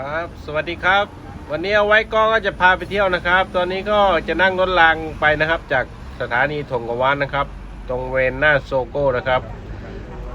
ครับ สวัสดีครับ วันนี้เอาไว้ก็ก็จะพาไปเที่ยวนะครับ ตอนนี้ก็จะนั่งรถรางไปนะครับ จากสถานีถงกวานนะครับ ตรงเวนหน้าโซโก้นะครับ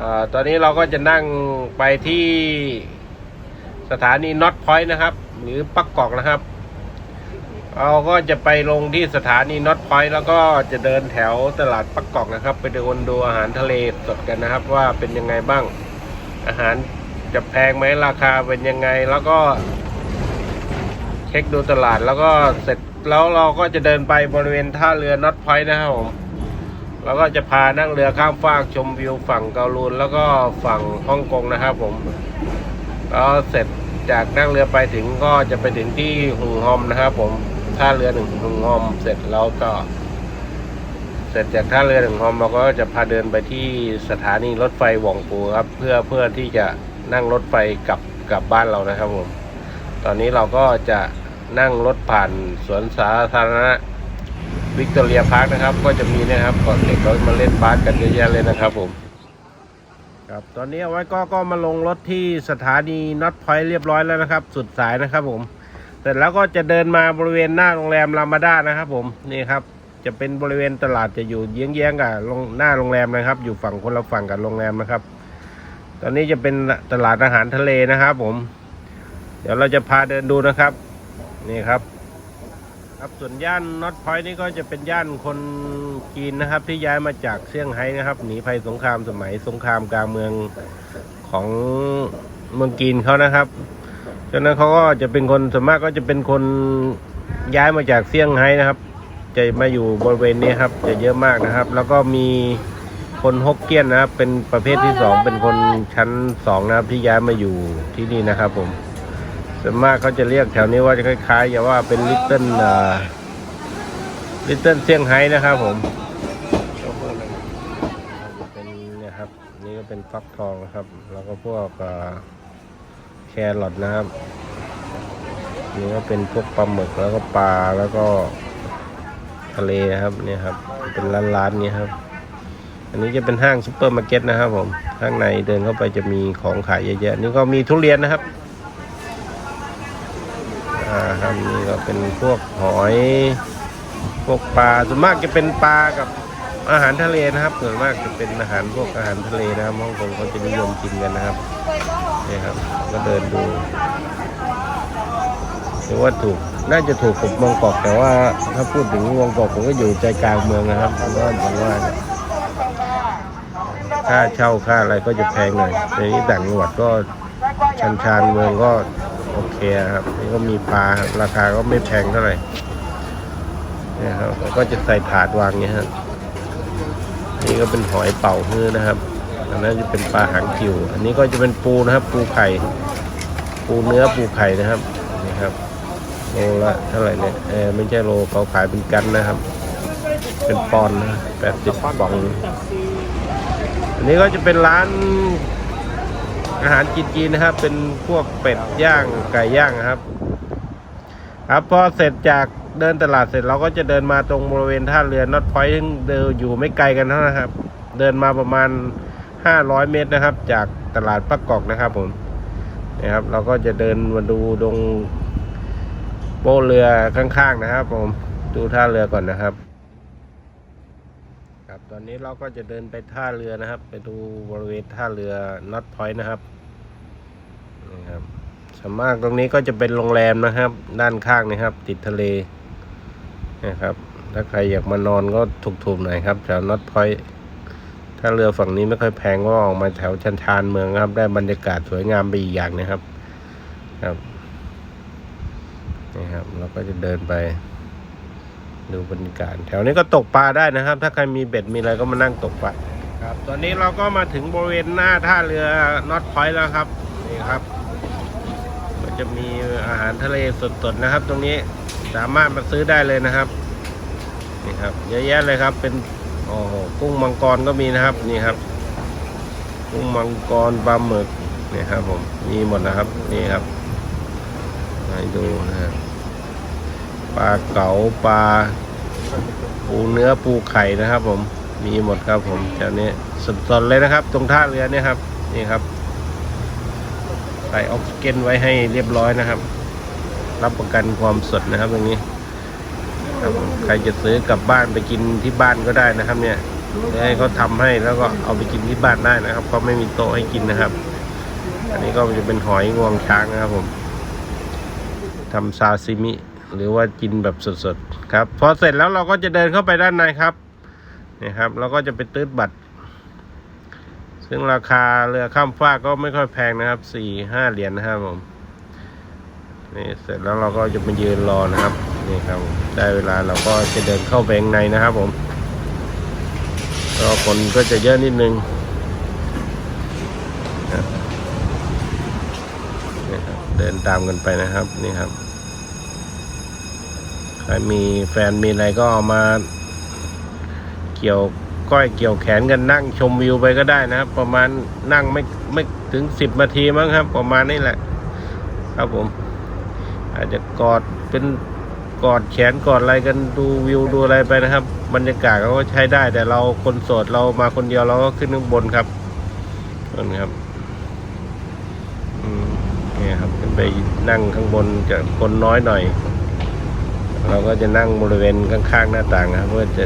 อตอนนี้เราก็จะนั่งไปที่สถานีน็อตพอยต์นะครับ หรือปักกอกนะครับ เราก็จะไปลงที่สถานีน็อตพอยต์แล้วก็จะเดินแถวตลาดปักกอกนะครับ ไปเดูดูอาหารทะเลสดกันนะครับ ว่าเป็นยังไงบ้างอาหาร จะแพงไหมราคาเป็นยังไงแล้วก็ เช็คดูตลาดแล้วก็เสร็จแล้วเราก็จะเดินไปบริเวณท่าเรือน็อตพอยต์นะครับผมแล้วก็จะพานั่งเรือข้ามฟากชมวิวฝั่งเกาลูนแล้วก็ฝั่งฮ่องกงนะครับผมแล้วเสร็จจากนั่งเรือไปถึงก็จะไปถึงที่หุงฮอมนะครับผมท่าเรือหนึ่งหุงฮอมเสร็จแล้วก็เสร็จจากท่าเรือหนึ่งฮอมเราก็จะพาเดินไปที่สถานีรถไฟหว่องปูครับ เพื่อเพื่อที่จะ นั่งรถไฟกลับกลับบ้านเรานะครับผม ตอนนี้เราก็จะนั่งรถผ่านสวนสาธารณะวิกตอเรียพาร์คนะครับ ก็จะมีนะครับก่อนเด็กเขามาเล่นบาสกันเยอะแยะเลยนะครับผม ครับตอนนี้เอาไว้ก็ก็มาลงรถที่สถานีน็อตพอยต์เรียบร้อยแล้วนะครับ สุดสายนะครับผมเสร็จแล้วก็จะเดินมาบริเวณหน้าโรงแรมรามาด้านะครับ ผมนี่ครับ จะเป็นบริเวณตลาดจะอยู่เยื้องๆกับหน้าโรงแรมนะครับ อยู่ฝั่งคนละฝั่งกับโรงแรมนะครับ ตอนนี้จะเป็นตลาดอาหารทะเลนะครับผม เดี๋ยวเราจะพาเดินดูนะครับ นี่ครับ ครับส่วนย่านน็อตพอยต์นี่ก็จะเป็นย่านคนจีนนะครับ ที่ย้ายมาจากเซี่ยงไฮ้นะครับ หนีภัยสงครามสมัยสงครามกลางเมืองของเมืองจีนเขานะครับฉะนั้นเขาก็จะเป็นคนส่วนมากก็จะเป็นคนย้ายมาจากเซี่ยงไฮ้นะครับ จะมาอยู่บริเวณนี้ครับ จะเยอะมากนะครับ แล้วก็มี คนฮกเกี้ยนนะครับ เป็นประเภทที่สองเป็นคนชั้นสองนะครับที่ย้ายมาอยู่ที่นี่นะครับผมส่วนมากเขาจะเรียกแถวนี้ว่าจะคล้ายๆอย่าว่าเป็นลิตเติ้ลลิตเติ้ลเซี่ยงไฮ้นะครับผมเป็นเนี่ยครับ นี่ก็เป็นฟักทองนะครับ แล้วก็พวกอ่าแครอทนะครับ นี่ก็เป็นพวกปลาหมึกแล้วก็ปลาแล้วก็ทะเลนะครับเนี่ยครับ เป็นร้านๆนี้ครับ อันนี้จะเป็นห้างซุปเปอร์มาร์เก็ตนะครับผมข้างในเดินเข้าไปจะมีของขายเยอะแยะนี่ก็มีทุเรียนนะครับอ่าครับนี่ก็เป็นพวกหอยพวกปลาส่วนมากจะเป็นปลากับอาหารทะเลนะครับส่วนมากจะเป็นอาหารพวกอาหารทะเลนะครับฮ่องกงเขาจะนิยมกินกันนะครับนี่ครับ ก็เดินดูถือว่าถูกน่าจะถูกกบเมืองกอกแต่ว่าถ้าพูดถึงเมืองกอกผมก็อยู่ใจกลางเมืองนะครับเพราะว่าอย่างว่า ค่าเช่าค่าอะไรก็จะแพงหน่อยในนี้ต่างจังหวัดก็ชันชานเมืองก็โอเคครับนี่ก็มีปลาราคาก็ไม่แพงเท่าไหร่นี่ครับก็จะใส่ถาดวางเนี้ยครับนี่ก็เป็นหอยเป่าฮื้อนะครับอันนั้นจะเป็นปลาหางคิวอันนี้ก็จะเป็นปูนะครับ ปูไข่ ปูเนื้อปูไข่นะครับนี่ครับโลละเท่าไหร่เนี่ยเออไม่ใช่โลเขาขายเป็นกันนะครับ เป็นปอนด์นะแปดสิบปอง อันนี้ก็จะเป็นร้านอาหารจีนๆนะครับ เป็นพวกเป็ดย่างไก่ย่างนะครับ ครับพอเสร็จจากเดินตลาดเสร็จเราก็จะเดินมาตรงบริเวณท่าเรือน็อตพอยต์ซึ่งเดินอยู่ไม่ไกลกันเท่านะครับ เดินมาประมาณ 500 เมตรนะครับ จากตลาดปักกอกนะครับผมนะครับ เราก็จะเดินมาดูตรงโป๊ะเรือข้างๆนะครับ ผมดูท่าเรือก่อนนะครับ ตอนนี้เราก็จะเดินไปท่าเรือนะครับ ไปดูบริเวณท่าเรือน็อตพอยต์นะครับนี่ครับส่วนมากตรงนี้ก็จะเป็นโรงแรมนะครับ ด้านข้างนะครับ ติดทะเลนะครับ ถ้าใครอยากมานอนก็ถูกๆหน่อยครับแถวน็อตพอยต์ถ้าเรือฝั่งนี้ไม่ค่อยแพงก็ออกมาแถวชันชานเมืองครับ ได้บรรยากาศสวยงามไปอีกอย่างนะครับ ครับนี่ครับเราก็จะเดินไป ดูบรรยากาศแถวนี้ก็ตกปลาได้นะครับ ถ้าใครมีเบ็ดมีอะไรก็มานั่งตกปลาครับ ตอนนี้เราก็มาถึงบริเวณหน้าท่าเรือน็อตพอยต์แล้วครับนี่ครับมันจะมีอาหารทะเลสดๆนะครับ ตรงนี้สามารถมาซื้อได้เลยนะครับนี่ครับเยอะแยะเลยครับ เป็นโอ้โหกุ้งมังกรก็มีนะครับนี่ครับ กุ้งมังกรปลาหมึกนี่ครับผมมีหมดนะครับนี่ครับให้ดูนะครับ ปลาเก๋าปลาปูเนื้อปูไข่นะครับผมมีหมดครับผมแถวนี้สดๆเลยนะครับ ตรงท่าเรือเนี่ยครับ นี่ครับใส่ออกซิเจนไว้ให้เรียบร้อยนะครับ รับประกันความสดนะครับตรงนี้ครับใครจะซื้อกลับบ้านไปกินที่บ้านก็ได้นะครับ เนี่ยให้เขาทำให้แล้วก็เอาไปกินที่บ้านได้นะครับเขาไม่มีโต๊ะให้กินนะครับ อันนี้ก็จะเป็นหอยงวงช้างนะครับผมทำซาซิมิ หรือว่ากินแบบสดๆครับ พอเสร็จแล้วเราก็จะเดินเข้าไปด้านในครับนี่ครับ เราก็จะไปตื้ดบัตร ซึ่งราคาเรือข้ามฟากก็ไม่ค่อยแพงนะครับสี่ห้าเหรียญนะครับผมนี่เสร็จแล้วเราก็จะมายืนรอนะครับนี่ครับได้เวลาเราก็จะเดินเข้าไปข้างในนะครับผมก็คนก็จะเยอะนิดนึงเดินตามกันไปนะครับนี่ครับ มีแฟนมีอะไรก็เอามา เกี่ยวก้อยเกี่ยวแขนกันนั่งชมวิวไปก็ได้นะครับ ประมาณนั่งไม่ไม่ถึงสิบนาทีมั้งครับ ประมาณนี้แหละ ครับผม อาจจะกอดเป็นกอดแขนกอดอะไรกันดูวิวดูอะไรไปนะครับ บรรยากาศก็ใช้ได้ แต่เราคนโสดเรามาคนเดียวเราก็ขึ้นข้างบนครับนั่นครับอืมนี่ครับขึ้นไปนั่งข้างบนจะคนน้อยหน่อย เราก็จะนั่งบริเวณข้างๆหน้าต่างนะครับ เพื่อจะ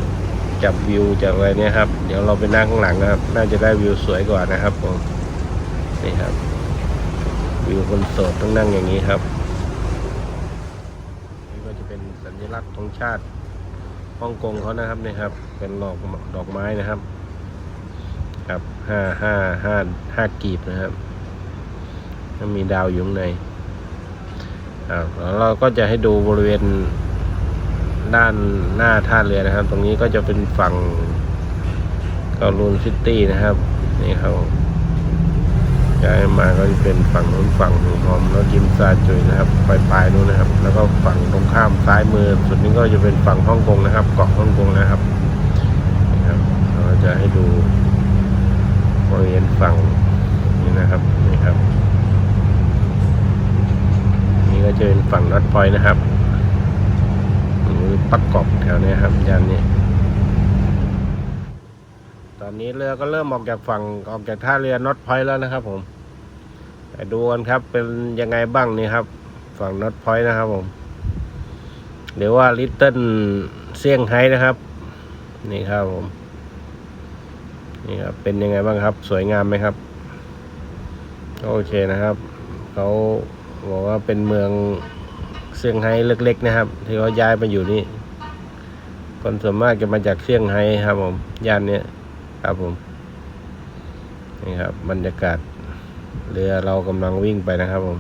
จับวิวจากอะไรเนี่ยครับ เดี๋ยวเราไปนั่งข้างหลังนะครับ น่าจะได้วิวสวยกว่านะครับผมนี่ครับ วิวคนโสดต้องนั่งอย่างนี้ครับนี่ก็จะเป็นสัญลักษณ์ของชาติฮ่องกงเขานะครับนี่ครับ เป็นดอกดอกไม้นะครับ ครับห้าห้าห้าห้ากีบนะครับมีดาวอยู่ในอ่าแล้วเราก็จะให้ดูบริเวณ ด้านหน้าท่าเรือนะครับ ตรงนี้ก็จะเป็นฝั่งเกาลูนซิตี้นะครับนี่เขาย้ายมาก็จะเป็นฝั่งนู้นฝั่งหงหอมแล้วยิมซาจุยนะครับปลายปลายนู้นนะครับ แล้วก็ฝั่งตรงข้ามซ้ายมือสุดนี้ก็จะเป็นฝั่งฮ่องกงนะครับ เกาะฮ่องกงนะครับนี่ครับเราจะให้ดูบริเวณฝั่งนี้นะครับนี่ครับ นี่ก็จะเป็นฝั่งนอตพอยนะครับ หรือปักอบแถวนี้ครับย่านนี้ ตอนนี้เรือก็เริ่มออกจากฝั่งออกจากท่าเรือน็อตพอยต์แล้วนะครับ ผมไปดูกันครับเป็นยังไงบ้างนี่ครับ ฝั่งน็อตพอยต์นะครับ ผมหรือว่าลิตเติ้ลเซี่ยงไฮ้นะครับ นี่ครับผมนี่ครับเป็นยังไงบ้างครับ สวยงามไหมครับโอเคนะครับเขาบอกว่าเป็นเมือง เซี่ยงไฮ้เล็กๆนะครับ ที่เขาย้ายมาอยู่นี่ คนส่วนมากจะมาจากเซี่ยงไฮ้ครับผมย่านเนี้ยครับผมนี่ครับ บรรยากาศเรือเรากำลังวิ่งไปนะครับผม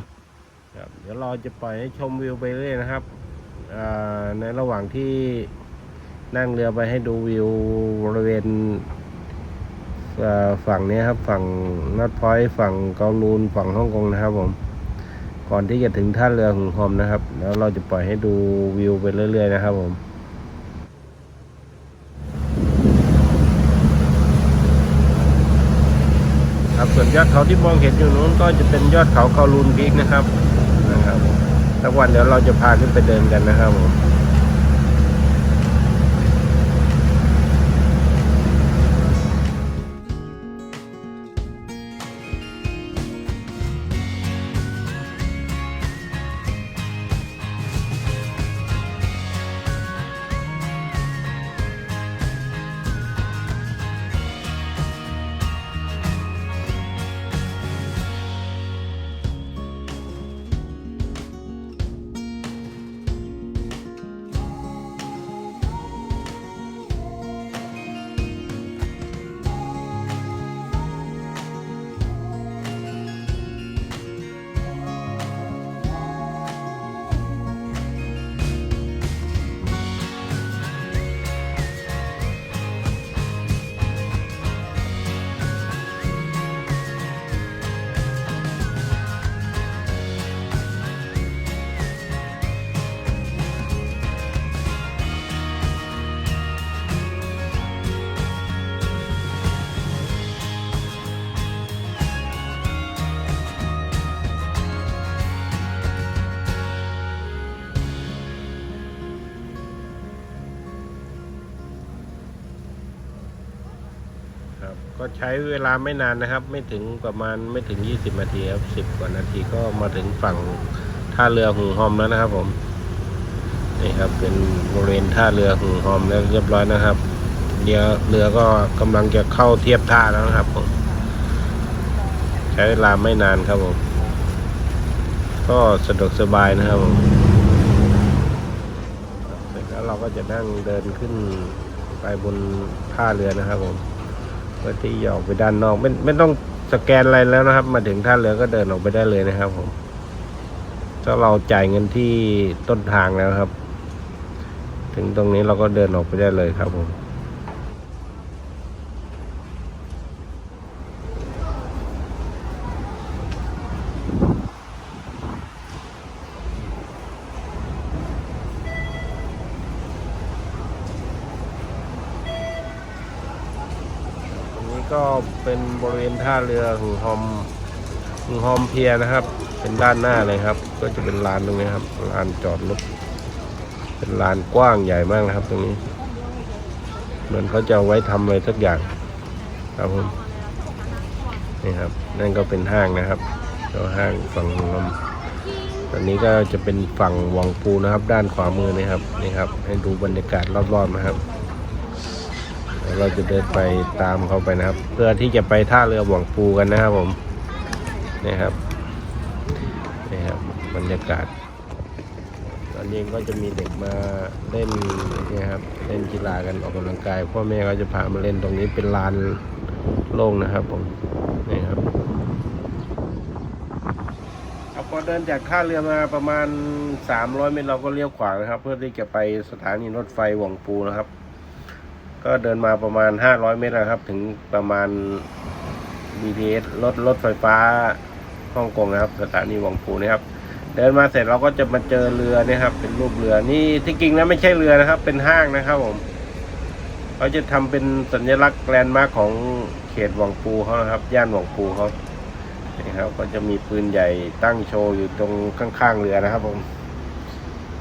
ครับเดี๋ยวเราจะปล่อยให้ชมวิวไปเรื่อยนะครับในระหว่างที่นั่งเรือไปให้ดูวิวบริเวณฝั่งนี้ครับ ฝั่งนอตพอยต์ฝั่งเกาลูนฝั่งฮ่องกงนะครับผม ก่อนที่จะถึงท่าเรือของคอมนะครับ แล้วเราจะปล่อยให้ดูวิวไปเรื่อย ๆ นะครับผมครับส่วนยอดเขาที่มองเห็นอยู่นู้นก็จะเป็นยอดเขาเกาลูนพีกนะครับนะครับสักวันเดี๋ยวเราจะพาขึ้นไปเดินกันนะครับผม ก็ใช้เวลาไม่นานนะครับ ไม่ถึงประมาณไม่ถึง 20 นาทีครับ 10 กว่านาทีก็มาถึงฝั่งท่าเรือหุงหอมแล้วนะครับ ผมนี่ครับเป็นบริเวณท่าเรือหุงหอมแล้วเรียบร้อยนะครับเรือเรือก็กำลังจะเข้าเทียบท่าแล้วนะครับผมใช้เวลาไม่นานครับผมก็สะดวกสบายนะครับผมเสร็จแล้วเราก็จะนั่งเดินขึ้นไปบนท่าเรือนะครับผม เพื่อที่จะออกไปด้านนอกไม่ไม่ต้องสแกนอะไรแล้วนะครับ มาถึงท่าเรือก็เดินออกไปได้เลยนะครับผมถ้าเราจ่ายเงินที่ต้นทางแล้วครับ ถึงตรงนี้เราก็เดินออกไปได้เลยครับผม ตรงนี้ก็ เป็นบริเวณท่าเรือหึงฮอมหึงฮอมเพียนะครับ เป็นด้านหน้าเลยครับ ก็จะเป็นลานตรงนี้ครับลานจอดรถเป็นลานกว้างใหญ่มากนะครับ ตรงนี้ เหมือนเขาจะไว้ทำอะไรสักอย่าง ครับผมนี่ครับ นั่นก็เป็นห้างนะครับก็ห้างฝั่งหึงฮอมตอนนี้ก็จะเป็นฝั่งวังปูนะครับ ด้านขวามือนะครับนี่ครับ ให้ดูบรรยากาศรอบๆนะครับ เราจะเดินไปตามเขาไปนะครับ เพื่อที่จะไปท่าเรือหวงปูกันนะครับผมนี่ครับนี่ครับบรรยากาศ ตอนนี้ก็จะมีเด็กมาเล่นนี่ครับเล่นกีฬากันออกกำลังกายพ่อแม่เขาจะพามาเล่นตรงนี้เป็นลานโล่งนะครับผมนี่ครับเอาพอเดินจากท่าเรือมาประมาณ 300 เมตรเราก็เลี้ยวขวานะครับ เพื่อที่จะไปสถานีรถไฟหวงปูนะครับ ก็เดินมาประมาณ 500 เมตรนะครับ ถึงประมาณ BTS รถรถไฟฟ้าฮ่องกงนะครับ สถานีหวังปูนะครับ เดินมาเสร็จเราก็จะมาเจอเรือนี่ครับ เป็นรูปเรือนี่ที่จริงแล้วไม่ใช่เรือนะครับ เป็นห้างนะครับผมเขาจะทำเป็นสัญลักษณ์แลนด์มาร์คของเขตหวังปูเขานะครับ ย่านหวังปูเขานี่ครับ ก็จะมีปืนใหญ่ตั้งโชว์อยู่ตรงข้างๆเรือนะครับผม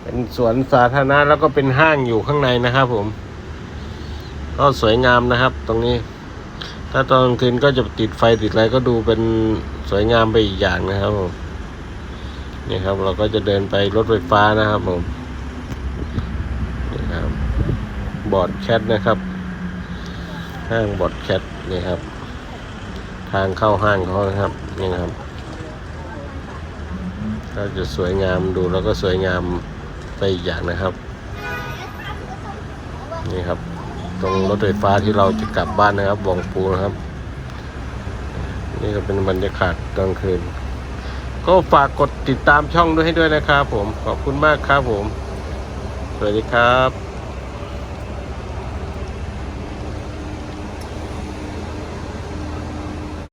เป็นสวนสาธารณะแล้วก็เป็นห้างอยู่ข้างในนะครับผม ก็สวยงามนะครับ ตรงนี้ ถ้าตอนกลางคืนก็จะติดไฟติดอะไรก็ดูเป็นสวยงามไปอีกอย่างนะครับผมนี่ครับ เราก็จะเดินไปรถไฟฟ้านะครับผมนี่ครับบอร์ดแคทนะครับ ห้างบอร์ดแคทนี่ครับ ทางเข้าห้างเขานะครับนี่นะครับก็จะสวยงามดูแล้วก็สวยงามไปอีกอย่างนะครับ นี่ครับ ตรงรถไฟฟ้าที่เราจะกลับบ้านนะครับบองปูนะครับ นี่ก็เป็นบรรยากาศกลางคืน ก็ฝากกดติดตามช่องด้วยให้ด้วยนะครับผม ขอบคุณมากครับผม สวัสดีครับ